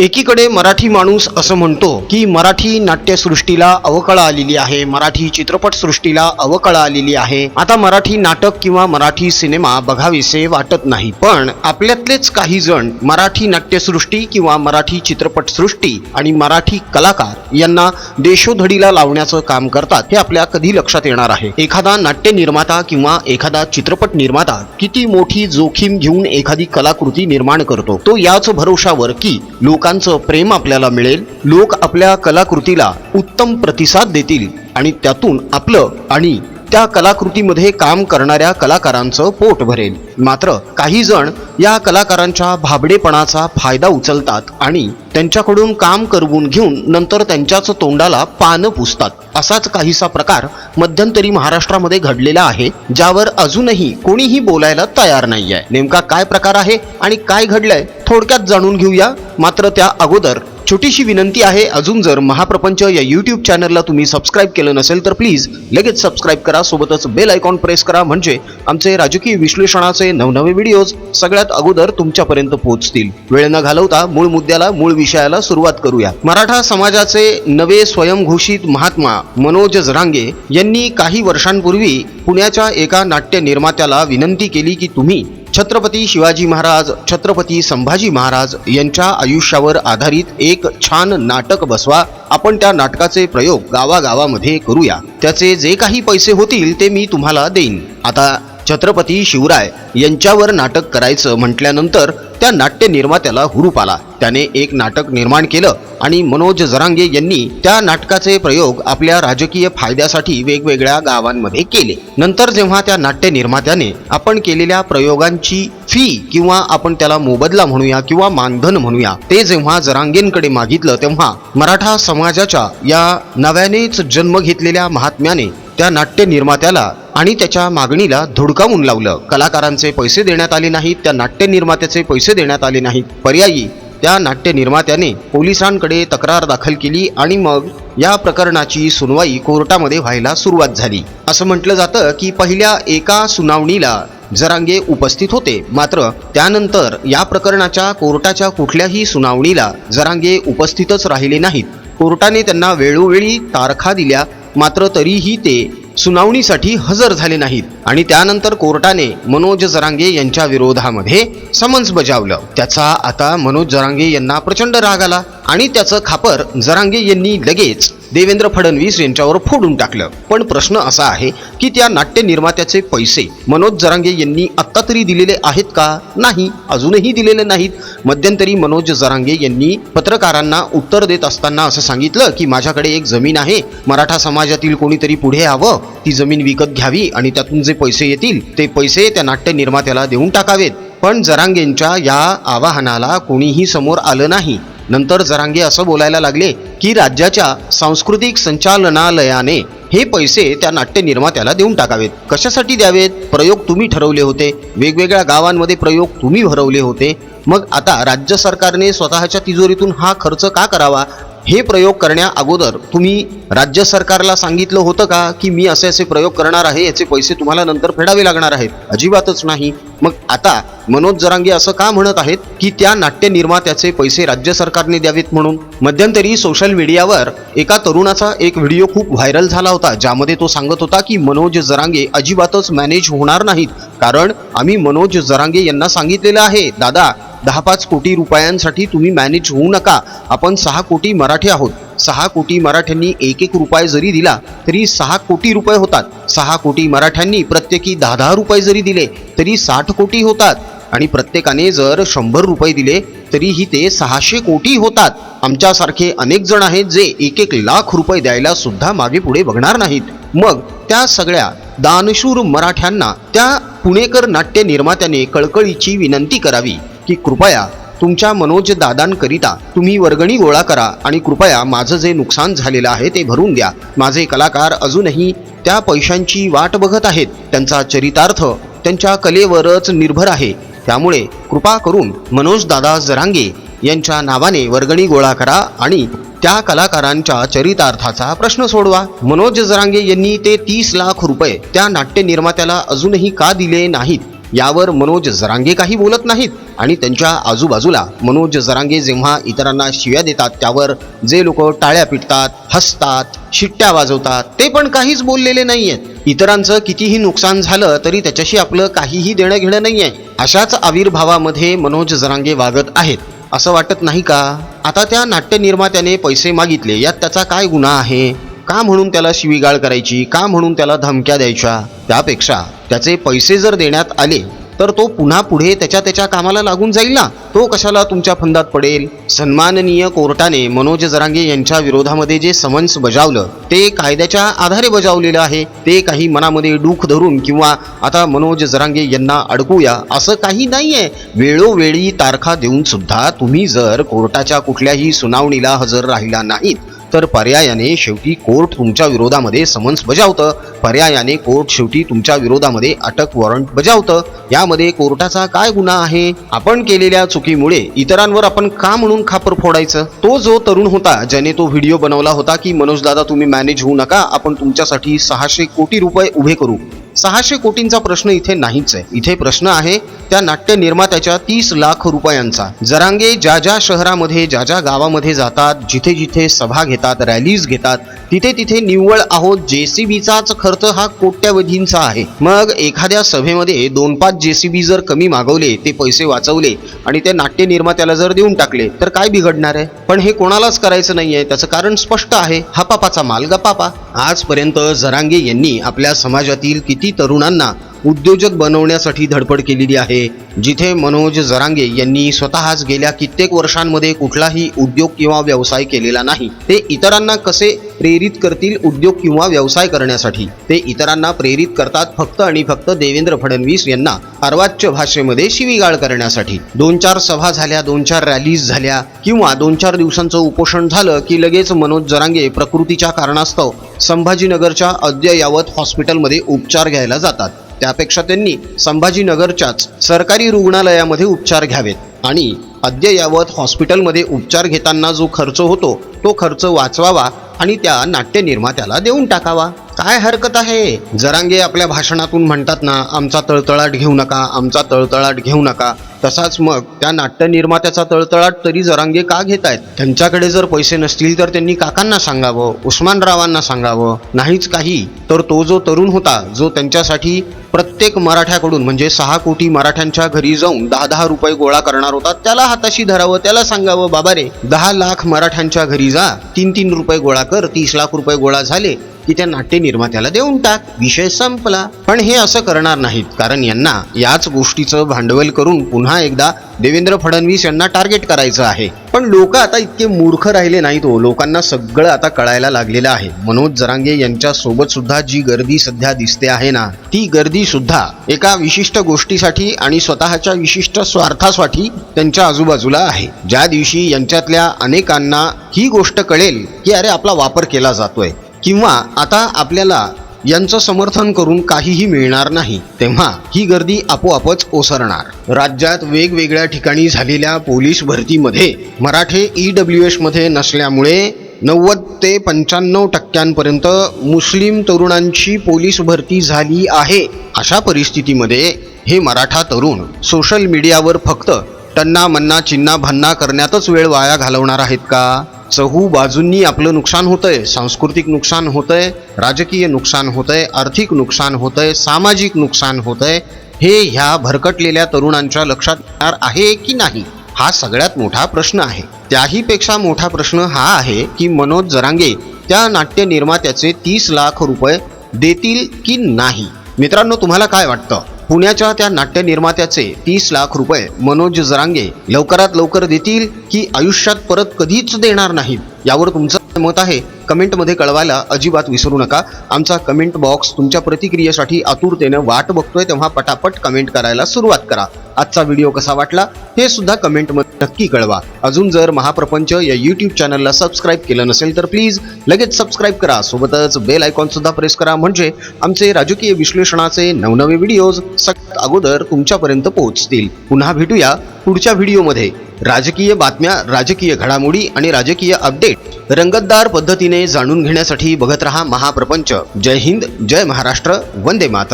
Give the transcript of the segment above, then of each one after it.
एकीकडे मराठी माणूस असं म्हणतो की मराठी नाट्यसृष्टीला अवकळा आलेली आहे मराठी चित्रपटसृष्टीला अवकळा आलेली आहे. आता मराठी नाटक किंवा मराठी सिनेमा बघावेसे वाटत नाही. पण आपल्यातलेच काही जण मराठी नाट्यसृष्टी किंवा मराठी चित्रपटसृष्टी आणि मराठी कलाकार यांना देशोधडीला लावण्याचं काम करतात हे आपल्या कधी लक्षात येणार आहे. एखादा नाट्य निर्माता किंवा एखादा चित्रपट निर्माता किती मोठी जोखीम घेऊन एखादी कलाकृती निर्माण करतो तो याच भरोशावर की लोक लोकांचं प्रेम आपल्याला मिळेल. लोक आपल्या कलाकृतीला उत्तम प्रतिसाद देतील आणि त्यातून आपलं आणि त्या कलाकृतीमध्ये काम करणाऱ्या कलाकारांचं पोट भरेल. मात्र काही जण या कलाकारांच्या भाबडेपणाचा फायदा उचलतात आणि त्यांच्याकडून काम करवून घेऊन नंतर त्यांच्याच तोंडाला पानं पुसतात. असाच काहीसा प्रकार मध्यंतरी महाराष्ट्रामध्ये घडलेला आहे ज्यावर अजूनही कोणीही बोलायला तयार नाही आहे नेमका काय प्रकार आहे आणि काय घडलंय थोडक्यात जाणून घेऊया. मात्र त्या अगोदर छोटीशी विनंती आहे अजून जर महाप्रपंच या यूट्यूब चॅनलला तुम्ही सबस्क्राईब केलं नसेल तर प्लीज लगेच सबस्क्राईब करा सोबतच बेल आयकॉन प्रेस करा. म्हणजे आमचे राजकीय विश्लेषणाचे नवनवे व्हिडिओज सगळ्यात अगोदर तुमच्यापर्यंत पोहोचतील. वेळ न घालवता मूळ मुद्द्याला मूळ विषयाला सुरुवात करूया. मराठा समाजाचे नवे स्वयंघोषित महात्मा मनोज जरांगे यांनी काही वर्षांपूर्वी पुण्याच्या एका नाट्य निर्मात्याला विनंती केली की तुम्ही छत्रपती शिवाजी महाराज छत्रपती संभाजी महाराज यांच्या आयुष्यावर आधारित एक छान नाटक बसवा. आपण त्या नाटकाचे प्रयोग गावागावामध्ये करूया. त्याचे जे काही पैसे होतील ते मी तुम्हाला देईन. आता छत्रपती शिवराय यांच्यावर नाटक करायचं म्हटल्यानंतर त्या नाट्य निर्मात्याला हुरूप आला. त्याने एक नाटक निर्माण केलं आणि मनोज जरांगे यांनी त्या नाटकाचे प्रयोग आपल्या राजकीय फायद्यासाठी वेगवेगळ्या गावांमध्ये केले. नंतर जेव्हा त्या नाट्य निर्मात्याने आपण केलेल्या प्रयोगांची फी किंवा आपण त्याला मोबदला म्हणूया किंवा मानधन म्हणूया ते जेव्हा जरांगेंकडे मागितलं तेव्हा मराठा समाजाच्या या नव्यानेच जन्म घेतलेल्या महात्म्याने त्या नाट्य निर्मात्याला आणि त्याच्या मागणीला धुडकावून लावलं. कलाकारांचे पैसे देण्यात आले नाहीत त्या नाट्य निर्मात्याचे पैसे देण्यात आले नाहीत. पर्यायी त्या नाट्य निर्मात्याने पोलिसांकडे तक्रार दाखल केली आणि मग या प्रकरणाची सुनवाई कोर्टामध्ये व्हायला सुरुवात झाली. असं म्हटलं जातं की पहिल्या एका सुनावणीला जरांगे उपस्थित होते. मात्र त्यानंतर या प्रकरणाच्या कोर्टाच्या कुठल्याही सुनावणीला जरांगे उपस्थितच राहिले नाहीत. कोर्टाने त्यांना वेळोवेळी तारखा दिल्या मात्र तरीही ते सुनावणीसाठी हजर झाले नाहीत आणि त्यानंतर कोर्टाने मनोज जरांगे यांच्या विरोधामध्ये समन्स बजावलं. त्याचा आता मनोज जरांगे यांना प्रचंड राग आला. आणि त्याचं खापर जरांगे यांनी लगेच देवेंद्र फडणवीस यांच्यावर फोडून टाकलं. पण प्रश्न असा आहे की त्या नाट्य निर्मात्याचे पैसे मनोज जरांगे यांनी आत्ता तरी दिलेले आहेत का? नाही अजूनही दिलेले नाहीत. मध्यंतरी मनोज जरांगे यांनी पत्रकारांना उत्तर देत असताना असं सांगितलं की माझ्याकडे एक जमीन आहे. मराठा समाजातील कोणीतरी पुढे यावं. ती जमीन विकत घ्यावी आणि त्यातून जे पैसे येतील ते पैसे त्या नाट्य निर्मात्याला देऊन टाकावेत. पण जरांगेंच्या या आवाहनाला कोणीही समोर आलं नाही. नंतर जरांगे असं बोलायला लागले की राज्याच्या सांस्कृतिक संचालनालयाने हे पैसे त्या नाट्य निर्मात्याला देऊन टाकावेत. कशासाठी द्यावेत? प्रयोग तुम्ही ठरवले होते. वेगवेगळ्या गावांमध्ये प्रयोग तुम्ही भरवले होते. मग आता राज्य सरकारने स्वतःच्या तिजोरीतून हा खर्च का करावा? हे प्रयोग करण्या अगोदर तुम्ही राज्य सरकारला सांगितलं होतं का की मी असे असे प्रयोग करणार आहे याचे पैसे तुम्हाला नंतर फेडावे लागणार आहेत? अजिबातच नाही. मग आता मनोज जरांगे असं का म्हणत आहेत की त्या नाट्य निर्मात्याचे पैसे राज्य सरकारने द्यावेत म्हणून? मध्यंतरी सोशल मीडियावर एका तरुणाचा एक व्हिडिओ खूप व्हायरल झाला होता ज्यामध्ये तो सांगत होता की मनोज जरांगे अजिबातच मॅनेज होणार नाहीत. कारण आम्ही मनोज जरांगे यांना सांगितलेलं आहे दादा दहा पाच कोटी रुपयांसाठी तुम्ही मॅनेज होऊ नका. आपण सहा कोटी मराठी आहोत. सहा कोटी मराठ्यांनी एक एक रुपये जरी दिला तरी सहा कोटी रुपये होतात. सहा कोटी मराठ्यांनी प्रत्येकी दहा दहा रुपये जरी दिले तरी साठ कोटी होतात. आणि प्रत्येकाने जर शंभर रुपये दिले तरीही ते सहाशे कोटी होतात. आमच्यासारखे अनेक जण आहेत जे एक एक लाख रुपये द्यायला सुद्धा मागे पुढे बघणार नाहीत. मग त्या सगळ्या दानशूर मराठ्यांना त्या पुणेकर नाट्य निर्मात्याने कळकळीची विनंती करावी. की कृपया तुमच्या मनोज दादांकरिता तुम्ही वर्गणी गोळा करा आणि कृपया माझं जे नुकसान झालेलं आहे ते भरून द्या. माझे कलाकार अजूनही त्या पैशांची वाट बघत आहेत. त्यांचा चरितार्थ त्यांच्या कलेवरच निर्भर आहे. त्यामुळे कृपा करून मनोज दादा जरांगे यांच्या नावाने वर्गणी गोळा करा आणि त्या कलाकारांच्या चरितार्थाचा प्रश्न सोडवा. मनोज जरांगे यांनी ते तीस लाख रुपये त्या नाट्य निर्मात्याला अजूनही का दिले नाहीत? यावर मनोज जरांगे काही बोलत नाहीत. आणि त्यांच्या आजूबाजूला मनोज जरांगे जेव्हा इतरांना शिव्या देतात त्यावर जे लोक टाळ्या पिटतात हसतात शिट्ट्या वाजवतात ते पण काहीच बोललेले नाही आहेत इतरांचं कितीही नुकसान झालं तरी त्याच्याशी आपलं काहीही देणं घेणं आहे अशाच आविर्भावामध्ये मनोज जरांगे वागत आहेत. असं वाटत नाही का? आता त्या नाट्य निर्मात्याने पैसे मागितले यात त्याचा काय गुन्हा आहे? का म्हणून त्याला शिवीगाळ करायची? का म्हणून त्याला धमक्या द्यायच्या? त्यापेक्षा त्याचे पैसे जर देण्यात आले तर तो पुन्हा पुढे त्याच्या त्याच्या कामाला लागून जाईल ना? तो कशाला तुमच्या फंदात पडेल? सन्माननीय कोर्टाने मनोज जरांगे यांच्या विरोधामध्ये जे समन्स बजावलं ते कायद्याच्या आधारे बजावलेलं आहे. ते काही मनामध्ये डूख धरून किंवा आता मनोज जरांगे यांना अडकूया असं काही नाहीये. वेळोवेळी तारखा देऊन सुद्धा तुम्ही जर कोर्टाच्या कुठल्याही सुनावणीला हजर राहिला नाहीत तर पर्यायाने शेवटी कोर्ट तुमच्या विरोधामध्ये समन्स बजावतं. पर्यायाने कोर्ट शेवटी तुमच्या विरोधामध्ये अटक वॉरंट बजावतं. यामध्ये कोर्टाचा काय गुन्हा आहे? आपण केलेल्या चुकीमुळे इतरांवर आपण का म्हणून खापर फोडायचं? तो जो तरुण होता ज्याने तो व्हिडिओ बनवला होता की मनोज दादा तुम्ही मॅनेज होऊ नका. आपण तुमच्यासाठी सहाशे कोटी रुपये उभे करू. सहाशे कोटींचा प्रश्न इथे नाहीच आहे. इथे प्रश्न आहे त्या नाट्य निर्मात्याच्या तीस लाख रुपयांचा. जरांगे ज्या ज्या शहरामध्ये ज्या ज्या गावामध्ये जातात जिथे जिथे सभा घेतात रॅलीज घेतात तिथे तिथे निव्वळ आहोत जेसीबीचाच खर्च हा कोट्यवधींचा आहे. मग एखाद्या सभेमध्ये दोन पाच जेसीबी जर कमी मागवले ते पैसे वाचवले आणि ते नाट्य निर्मात्याला जर देऊन टाकले तर काय बिघडणार आहे? पण हे कोणालाच करायचं नाहीये. त्याचं कारण स्पष्ट आहे. हा पापाचा माल गपापा आजपर्यंत जरांगे यांनी आपल्या समाजातील किती तरुणांना उद्योजक बनवण्यासाठी धडपड केलेली आहे. जिथे मनोज जरांगे यांनी स्वतःच गेल्या कित्येक वर्षांमध्ये कुठलाही उद्योग किंवा व्यवसाय केलेला नाही. ते इतरांना कसे प्रेरित करतील उद्योग किंवा व्यवसाय करण्यासाठी? ते इतरांना प्रेरित करतात फक्त आणि फक्त देवेंद्र फडणवीस यांना अर्वाच्य भाषेमध्ये शिवीगाळ करण्यासाठी. दोन चार सभा झाल्या दोन चार रॅलीज झाल्या किंवा दोन चार दिवसांचं उपोषण झालं की लगेच मनोज जरांगे प्रकृतीच्या कारणास्तव संभाजीनगरच्या अद्ययावत हॉस्पिटलमध्ये उपचार घ्यायला जातात. त्यापेक्षा त्यांनी संभाजीनगरच्याच सरकारी रुग्णालयामध्ये उपचार घ्यावेत. आणि अद्ययावत हॉस्पिटलमध्ये उपचार घेताना जो खर्च होतो तो खर्च वाचवावा आणि त्या नाट्य निर्मात्याला देऊन टाकावा. काय हरकत आहे? जरांगे आपल्या भाषणातून म्हणतात ना आमचा तळतळाट घेऊ नका आमचा तळतळाट घेऊ नका. तसाच मग त्या नाट्य निर्मात्याचा तळतळाट तरी जरांगे का घेत आहेत त्यांच्याकडे जर पैसे नसतील तर त्यांनी काकांना सांगावं उस्मानरावांना सांगावं नाहीच काही. तर तो जो तरुण होता जो त्यांच्यासाठी प्रत्येक मराठ्याकडून म्हणजे सहा कोटी मराठ्यांच्या घरी जाऊन दहा दहा रुपये गोळा करणार होता त्याला हाताशी धरावं त्याला सांगावं बाबा रे दहा लाख मराठ्यांच्या घरी जा तीन तीन रुपये गोळा कर तीस लाख रुपये गोळा झाले की त्या नाट्य निर्मात्याला देऊन टाक. विषय संपला. पण हे असं करणार नाहीत. कारण यांना याच गोष्टीचं भांडवल करून पुन्हा एकदा देवेंद्र फडणवीस यांना टार्गेट करायचं आहे. पण लोक आता इतके मूर्ख राहिले नाहीत हो. लोकांना सगळं आता कळायला लागलेलं आहे. मनोज जरांगे यांच्या सोबत सुद्धा जी गर्दी सध्या दिसते आहे ना ती गर्दी सुद्धा एका विशिष्ट गोष्टीसाठी आणि स्वतःच्या विशिष्ट स्वार्थासाठी त्यांच्या आजूबाजूला आहे. ज्या दिवशी यांच्यातल्या अनेकांना ही गोष्ट कळेल की अरे आपला वापर केला जातोय. किंवा आता आपल्याला यांचं समर्थन करून काहीही मिळणार नाही तेव्हा ही गर्दी आपोआपच ओसरणार. राज्यात वेगवेगळ्या ठिकाणी झालेल्या पोलीस भरतीमध्ये मराठे ई डब्ल्यू एसमध्ये नसल्यामुळे नव्वद ते पंच्याण्णव टक्क्यांपर्यंत मुस्लिम तरुणांची पोलीस भरती झाली आहे अशा परिस्थितीमध्ये हे मराठा तरुण सोशल मीडियावर फक्त टन्ना मन्ना चिन्ना भन्ना करण्यातच वेळ वाया घालवणार आहेत का? चहू बाजूंनी आपलं नुकसान होतंय सांस्कृतिक नुकसान होतंय राजकीय नुकसान होतंय आर्थिक नुकसान होतंय सामाजिक नुकसान होतंय हे ह्या भरकटलेल्या तरुणांच्या लक्षात येणार आहे की नाही? हा सगळ्यात मोठा प्रश्न आहे. त्याहीपेक्षा मोठा प्रश्न हा आहे की मनोज जरांगे त्या नाट्य निर्मात्याचे तीस लाख रुपये देतील की नाही? मित्रांनो तुम्हाला काय वाटतं? पुण्याच्या त्या नाट्य निर्मात्याचे तीस लाख रुपये मनोज जरांगे लवकरात लवकर देतील की आयुष्यात परत कधीच देणार नाहीत यावर तुमचं मत आहे? कमेंटमध्ये कळवायला अजिबात विसरू नका. आमचा कमेंट बॉक्स तुमच्या प्रतिक्रियेसाठी आतुरतेनं वाट बघतोय तेव्हा पटापट कमेंट करायला सुरुवात करा. आजचा व्हिडिओ कसा वाटला हे सुद्धा कमेंटमध्ये नक्की कळवा. अजून जर महाप्रपंच या यूट्यूब चॅनलला सबस्क्राईब केलं नसेल तर प्लीज लगेच सबस्क्राईब करा. सोबतच बेल आयकॉन सुद्धा प्रेस करा. म्हणजे आमचे राजकीय विश्लेषणाचे नवनवे व्हिडिओज सगळ्यात अगोदर तुमच्यापर्यंत पोहोचतील. पुन्हा भेटूया पुढच्या व्हिडिओमध्ये राजकीय बातम्या राजकीय घडामोडी आणि राजकीय अपडेट रंगतदार पद्धतीने जाणून घेण्यासाठी बघत रहा महाप्रपंच. जय हिंद जय महाराष्ट्र वंदे मात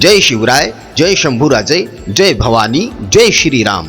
जय शिवराय जय शंभूराजे जय भवानी जय श्रीराम।